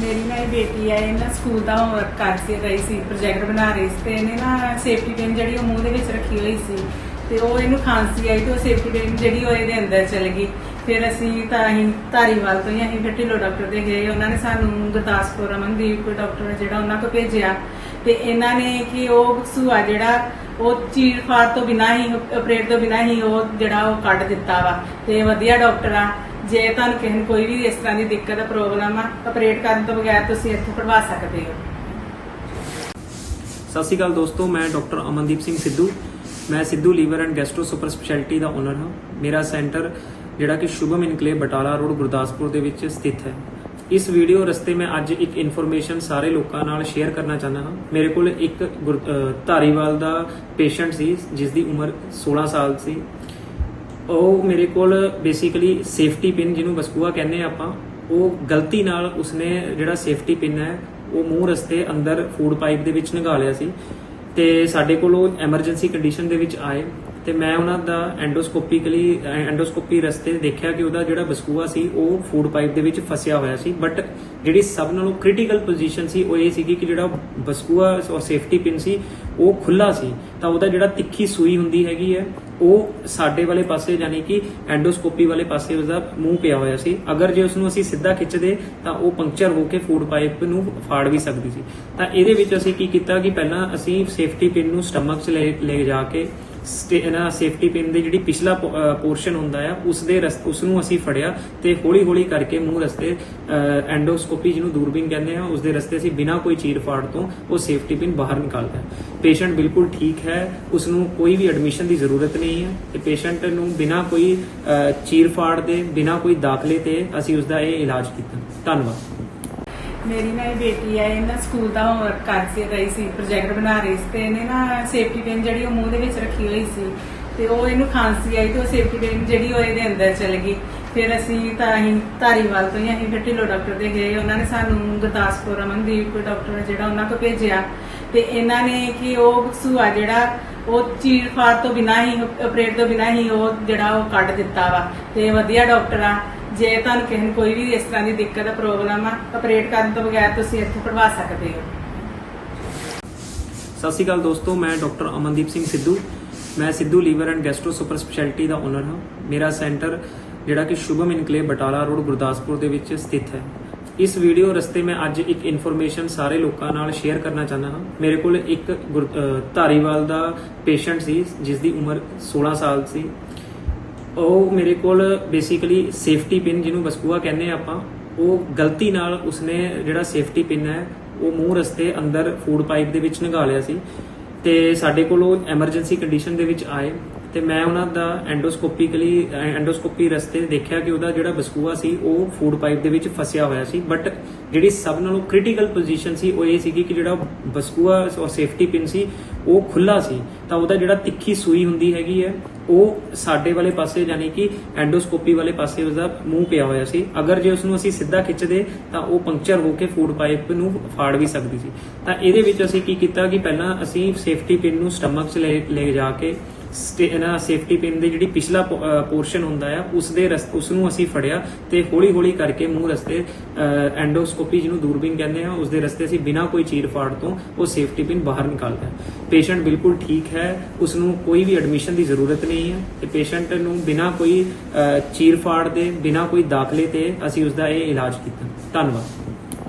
ਮੇਰੀ ਨਾ ਇਹ ਬੇਟੀ ਹੈ ਇਹ ਸਕੂਲ ਦਾ ਹੋਮਵਰਕ ਕਰ ਸੀ, ਰਹੀ ਸੀ ਪ੍ਰੋਜੈਕਟ ਬਣਾ ਰਹੀ ਸੀ ਤੇ ਇਹਨੇ ਨਾ ਸੇਫਟੀ ਪਿਨ ਜਿਹੜੀ ਉਹ ਮੂੰਹ ਦੇ ਵਿੱਚ ਰੱਖੀ ਹੋਈ ਸੀ ਤੇ ਉਹ ਇਹਨੂੰ ਖਾਂਸੀ ਆਈ ਤੇ ਉਹ ਸੇਫਟੀ ਪਿਨ ਜਿਹੜੀ ਉਹ ਇਹਦੇ ਅੰਦਰ ਚਲ ਗਈ। ਫਿਰ ਅਸੀਂ ਤਾਂ ਅਸੀਂ ਧਾਰੀਵਾਲ ਤੋਂ ਹੀ ਅਸੀਂ ਫਿਰ ਢਿੱਲੋਂ ਡਾਕਟਰ ਦੇ ਗਏ, ਉਹਨਾਂ ਨੇ ਸਾਨੂੰ ਗੁਰਦਾਸਪੁਰ ਅਮਨਦੀਪ ਡਾਕਟਰ ਜਿਹੜਾ ਉਹਨਾਂ ਕੋਲ ਭੇਜਿਆ ਤੇ ਇਹਨਾਂ ਨੇ ਕਿ ਉਹ ਸੂਆ ਜਿਹੜਾ ਉਹ ਚੀਰ ਫਾੜ ਤੋਂ ਬਿਨਾਂ ਹੀ ਆਪਰੇਟ ਤੋਂ ਬਿਨਾਂ ਹੀ ਉਹ ਜਿਹੜਾ ਉਹ ਕੱਢ ਦਿੱਤਾ ਵਾ ਤੇ ਵਧੀਆ ਡਾਕਟਰ ਆ। ਜੇ ਤੁਹਾਨੂੰ ਕਿਸੇ ਨੂੰ ਕੋਈ ਵੀ ਇਸ ਤਰ੍ਹਾਂ ਦੀ ਦਿੱਕਤ ਆ, ਪ੍ਰੋਬਲਮ ਆ ਆਪਰੇਟ ਕਰਨ ਤੋਂ ਬਗੈਰ ਤੁਸੀਂ ਇੱਥੋਂ ਕਢਵਾ ਸਕਦੇ ਹੋ। ਸਤਿ ਸ਼੍ਰੀ ਅਕਾਲ ਦੋਸਤੋ, ਮੈਂ ਡਾਕਟਰ ਅਮਨਦੀਪ ਸਿੰਘ ਸਿੱਧੂ। ਮੈਂ Sidhu liver and gastro super speciality the owner ਹਾਂ। ਮੇਰਾ ਸੈਂਟਰ ਜਿਹੜਾ ਕਿ ਸ਼ੁਭਮ ਇਨਕਲੇ ਬਟਾਲਾ ਰੋਡ, ਗੁਰਦਾਸਪੁਰ ਦੇ ਵਿੱਚ ਸਥਿਤ ਹੈ। ਇਸ ਵੀਡੀਓ ਰਸਤੇ ਮੈਂ ਅੱਜ ਇੱਕ ਇਨਫੋਰਮੇਸ਼ਨ ਸਾਰੇ ਲੋਕਾਂ ਨਾਲ ਸ਼ੇਅਰ ਕਰਨਾ ਚਾਹੁੰਦਾ ਹਾਂ। ਮੇਰੇ ਕੋਲ ਇੱਕ ਗੁਰ- ਧਾਰੀਵਾਲ ਦਾ ਪੇਸ਼ੈਂਟ ਸੀ ਜਿਸ ਦੀ ਉਮਰ 16 ਸਾਲ ਸੀ। ਉਹ ਮੇਰੇ ਕੋਲ ਬੇਸਿਕਲੀ ਸੇਫਟੀ ਪਿਨ ਜਿਹਨੂੰ ਬਸਕੂਆ ਕਹਿੰਦੇ ਆ ਆਪਾਂ, ਉਹ ਗਲਤੀ ਨਾਲ ਉਸਨੇ ਜਿਹੜਾ ਸੇਫਟੀ ਪਿਨ ਹੈ, ਉਹ ਮੂੰਹ ਰਸਤੇ ਅੰਦਰ ਫੂਡ ਪਾਈਪ ਦੇ ਵਿੱਚ ਨਿਗਾਲ ਲਿਆ ਸੀ ਤੇ ਸਾਡੇ ਕੋਲ ਉਹ ਐਮਰਜੈਂਸੀ ਕੰਡੀਸ਼ਨ ਦੇ ਵਿੱਚ ਆਏ ਤੇ ਮੈਂ ਉਹਨਾਂ ਦਾ ਐਂਡੋਸਕੋਪੀਕਲੀ ਐਂਡੋਸਕੋਪੀ ਰਸਤੇ ਦੇਖਿਆ ਕਿ ਉਹਦਾ ਜਿਹੜਾ ਬਸਕੂਆ ਸੀ, ਉਹ ਫੂਡ ਪਾਈਪ ਦੇ ਵਿੱਚ ਫਸਿਆ ਹੋਇਆ ਸੀ ਬਟ ਜਿਹੜੀ ਸਭ ਨਾਲੋਂ ਕ੍ਰਿਟੀਕਲ ਪੋਜੀਸ਼ਨ ਸੀ, ਉਹ ਇਹ ਸੀਗੀ ਕਿ ਜਿਹੜਾ ਬਸਕੂਆ ਔਰ ਸੇਫਟੀ ਪਿਨ ਸੀ, ਉਹ ਖੁੱਲਾ ਸੀ। ਤਾਂ ਉਹਦਾ ਜਿਹੜਾ ਤਿੱਖੀ ਸੂਈ ਹੁੰਦੀ ਹੈਗੀ ਹੈ, ਉਹ ਸਾਡੇ ਵਾਲੇ ਪਾਸੇ ਯਾਨੀ ਕਿ ਐਂਡੋਸਕੋਪੀ ਵਾਲੇ ਪਾਸੇ ਉਸਦਾ ਮੂੰਹ ਪਿਆ ਹੋਇਆ ਸੀ। ਅਗਰ ਜੇ ਉਸ ਨੂੰ ਅਸੀਂ ਸਿੱਧਾ ਖਿੱਚਦੇ, ਤਾਂ ਉਹ ਪੰਕਚਰ ਹੋ ਕੇ ਫੂਡ ਪਾਈਪ ਨੂੰ ਫਾੜ ਵੀ ਸਕਦੀ ਸੀ। ਤਾਂ ਇਹਦੇ ਵਿੱਚ ਅਸੀਂ ਕੀ ਕੀਤਾ ਕਿ ਪਹਿਲਾਂ ਅਸੀਂ ਸੇਫਟੀ ਪਿਨ ਨੂੰ ਸਟਮਕ 'ਚ ਲੈ ਲੈ ਜਾ ਕੇ ਨਾ ਸੇਫਟੀ ਪਿਨ ਦੇ ਜਿਹੜੀ ਪਿਛਲਾ ਪੋਰਸ਼ਨ ਹੁੰਦਾ ਆ, ਉਸ ਦੇ ਰਸ- ਉਸ ਨੂੰ ਅਸੀਂ ਫੜਿਆ ਤੇ ਹੌਲੀ ਹੌਲੀ ਕਰਕੇ ਮੂੰਹ ਰਸਤੇ ਐਂਡੋਸਕੋਪੀ ਜਿਹਨੂੰ ਦੂਰਬੀਨ ਕਹਿੰਦੇ ਆ, ਉਸ ਦੇ ਰਸਤੇ ਅਸੀਂ ਬਿਨਾਂ ਕੋਈ ਚੀਰ ਫਾੜ ਤੋਂ ਉਹ ਸੇਫਟੀ ਪਿਨ ਬਾਹਰ ਨਿਕਾਲਦਾ ਹੈ ਪੇਸ਼ੈਂਟ ਬਿਲਕੁਲ ਠੀਕ ਹੈ, ਉਸ ਨੂੰ ਕੋਈ ਵੀ ਐਡਮਿਸ਼ਨ ਦੀ ਜ਼ਰੂਰਤ ਨਹੀਂ ਹੈ ਤੇ ਪੇਸ਼ੈਂਟ ਨੂੰ ਬਿਨਾਂ ਕੋਈ ਚੀਰ ਫਾੜ ਦੇ, ਬਿਨਾਂ ਕੋਈ ਦਾਖਲੇ ਤੇ ਅਸੀਂ ਉਸ ਦਾ ਇਹ ਇਲਾਜ ਕੀਤਾ। ਧੰਨਵਾਦ। ਮੇਰੀ ਨਾ ਇਹ ਬੇਟੀ ਹੈ ਇਹ ਸਕੂਲ ਦਾ ਹੋਮਵਰਕ ਕਰ ਸੀ, ਰਹੀ ਸੀ ਪ੍ਰੋਜੈਕਟ ਬਣਾ ਰਹੀ ਸੀ ਤੇ ਇਹਨੇ ਨਾ ਸੇਫਟੀ ਪਿਨ ਜਿਹੜੀ ਉਹ ਮੂੰਹ ਦੇ ਵਿੱਚ ਰੱਖੀ ਹੋਈ ਸੀ ਤੇ ਉਹ ਇਹਨੂੰ ਖਾਂਸੀ ਆਈ ਤੇ ਉਹ ਸੇਫਟੀ ਪਿਨ ਜਿਹੜੀ ਉਹ ਇਹਦੇ ਅੰਦਰ ਚਲ ਗਈ। ਫਿਰ ਅਸੀਂ ਤਾਂ ਅਸੀਂ ਧਾਰੀਵਾਲ ਤੋਂ ਹੀ ਅਸੀਂ ਫਿਰ ਢਿੱਲੋ ਡਾਕਟਰ ਦੇ ਗਏ, ਉਹਨਾਂ ਨੇ ਸਾਨੂੰ ਗੁਰਦਾਸਪੁਰ ਅਮਨਦੀਪ ਡਾਕਟਰ ਜਿਹੜਾ ਉਹਨਾਂ ਕੋਲ ਭੇਜਿਆ। ਤੇ ਇਹਨਾਂ ਨੇ ਕਿ ਉਹ ਸੂਆ ਜਿਹੜਾ, ਉਹ ਚੀਰ ਫਾੜ ਤੋਂ ਬਿਨਾਂ ਹੀ ਆਪਰੇਟ ਤੋਂ ਬਿਨਾਂ ਹੀ ਉਹ ਜਿਹੜਾ ਉਹ ਕੱਢ ਦਿੱਤਾ ਵਾ। ਤੇ ਵਧੀਆ ਡਾਕਟਰ ਆ। ਜੇ ਤੁਹਾਨੂੰ ਕਿਸੇ ਨੂੰ ਕੋਈ ਵੀ ਇਸ ਤਰ੍ਹਾਂ ਦੀ ਦਿੱਕਤ ਆ, ਪ੍ਰੋਬਲਮ ਆ ਆਪਰੇਟ ਕਰਨ ਤੋਂ ਬਗੈਰ ਤੁਸੀਂ ਇੱਥੋਂ ਕਢਵਾ ਸਕਦੇ ਹੋ। ਸਤਿ ਸ਼੍ਰੀ ਅਕਾਲ ਦੋਸਤੋ, ਮੈਂ ਡਾਕਟਰ ਅਮਨਦੀਪ ਸਿੰਘ ਸਿੱਧੂ। ਮੈਂ Sidhu liver and gastro super speciality the owner ਹਾਂ। ਮੇਰਾ ਸੈਂਟਰ ਜਿਹੜਾ ਕਿ ਸ਼ੁਭਮ ਇਨਕਲੇਵ ਬਟਾਲਾ ਰੋਡ, ਗੁਰਦਾਸਪੁਰ ਦੇ ਵਿੱਚ ਸਥਿਤ ਹੈ। ਇਸ ਵੀਡੀਓ ਰਸਤੇ ਮੈਂ ਅੱਜ ਇੱਕ ਇਨਫੋਰਮੇਸ਼ਨ ਸਾਰੇ ਲੋਕਾਂ ਨਾਲ ਸ਼ੇਅਰ ਕਰਨਾ ਚਾਹੁੰਦਾ ਹਾਂ। ਮੇਰੇ ਕੋਲ ਇੱਕ ਗੁਰ- ਧਾਰੀਵਾਲ ਦਾ ਪੇਸ਼ੈਂਟ ਸੀ, ਜਿਸ ਦੀ ਉਮਰ 16 ਸਾਲ ਸੀ। ਉਹ ਮੇਰੇ ਕੋਲ ਬੇਸਿਕਲੀ ਸੇਫਟੀ ਪਿਨ ਜਿਹਨੂੰ ਬਸਕੂਆ ਕਹਿੰਦੇ ਆ ਆਪਾਂ, ਉਹ ਗਲਤੀ ਨਾਲ ਉਸਨੇ ਜਿਹੜਾ ਸੇਫਟੀ ਪਿਨ ਹੈ, ਉਹ ਮੂੰਹ ਰਸਤੇ ਅੰਦਰ ਫੂਡ ਪਾਈਪ ਦੇ ਵਿੱਚ ਨਿਗਾਲ ਸੀ ਤੇ ਸਾਡੇ ਕੋਲ ਉਹ ਐਮਰਜੈਂਸੀ ਕੰਡੀਸ਼ਨ ਦੇ ਵਿੱਚ ਆਏ। ਤੇ ਮੈਂ ਉਹਨਾਂ ਦਾ ਐਂਡੋਸਕੋਪਿਕਲੀ ਐਂਡੋਸਕੋਪੀ ਰਸਤੇ ਦੇਖਿਆ ਕਿ ਉਹਦਾ ਜਿਹੜਾ ਬਸਕੂਆ ਸੀ, ਉਹ ਫੂਡ ਪਾਈਪ ਦੇ ਵਿੱਚ ਫਸਿਆ ਹੋਇਆ ਸੀ। ਬਟ ਜਿਹੜੀ ਸਭ ਨਾਲੋਂ ਕ੍ਰਿਟੀਕਲ ਪੋਜੀਸ਼ਨ ਸੀ, ਉਹ ਇਹ ਸੀਗੀ ਕਿ ਜਿਹੜਾ ਬਸਕੂਆ ਔਰ ਸੇਫਟੀ ਪਿਨ ਸੀ, ਉਹ ਖੁੱਲਾ ਸੀ। ਤਾਂ ਉਹਦਾ ਜਿਹੜਾ ਤਿੱਖੀ ਸੂਈ ਹੁੰਦੀ ਹੈਗੀ ਹੈ, ਉਹ ਸਾਡੇ ਵਾਲੇ ਪਾਸੇ ਯਾਨੀ ਕਿ ਐਂਡੋਸਕੋਪੀ ਵਾਲੇ ਪਾਸੇ ਉਸਦਾ ਮੂੰਹ ਪਿਆ ਹੋਇਆ ਸੀ। ਅਗਰ ਜੇ ਉਸ ਨੂੰ ਅਸੀਂ ਸਿੱਧਾ ਖਿੱਚਦੇ, ਤਾਂ ਉਹ ਪੰਕਚਰ ਹੋ ਕੇ ਫੂਡ ਪਾਈਪ ਨੂੰ ਫਾੜ ਵੀ ਸਕਦੀ ਸੀ। ਤਾਂ ਇਹਦੇ ਵਿੱਚ ਅਸੀਂ ਕੀ ਕੀਤਾ ਕਿ ਪਹਿਲਾਂ ਅਸੀਂ ਸੇਫਟੀ ਪਿਨ ਨੂੰ ਸਟਮਕ 'ਚ ਲੈ ਲੈ ਜਾ ਕੇ ਨਾ ਸੇਫਟੀ ਪਿਨ ਦੇ ਜਿਹੜੀ ਪਿਛਲਾ ਪੋਰਸ਼ਨ ਹੁੰਦਾ ਆ ਉਸ ਦੇ ਰਸ- ਉਸ ਨੂੰ ਅਸੀਂ ਫੜਿਆ ਤੇ ਹੌਲੀ ਹੌਲੀ ਕਰਕੇ ਮੂੰਹ ਰਸਤੇ ਐਂਡੋਸਕੋਪੀ ਜਿਹਨੂੰ ਦੂਰਬੀਨ ਕਹਿੰਦੇ ਆ ਉਸ ਦੇ ਰਸਤੇ ਅਸੀਂ ਬਿਨਾਂ ਕੋਈ ਚੀਰ ਫਾੜ ਤੋਂ ਉਹ ਸੇਫਟੀ ਪਿਨ ਬਾਹਰ ਨਿਕਾਲਦਾ ਪੇਸ਼ੈਂਟ ਬਿਲਕੁਲ ਠੀਕ ਹੈ ਉਸ ਨੂੰ ਕੋਈ ਵੀ ਐਡਮਿਸ਼ਨ ਦੀ ਜ਼ਰੂਰਤ ਨਹੀਂ ਹੈ ਤੇ ਪੇਸ਼ੈਂਟ ਨੂੰ ਬਿਨਾਂ ਕੋਈ ਅਹ, ਚੀਰ ਫਾੜ ਦੇ ਬਿਨਾਂ ਕੋਈ ਦਾਖਲੇ ਤੇ ਅਸੀਂ ਉਸ ਦਾ ਇਹ ਇਲਾਜ ਕੀਤਾ। ਧੰਨਵਾਦ।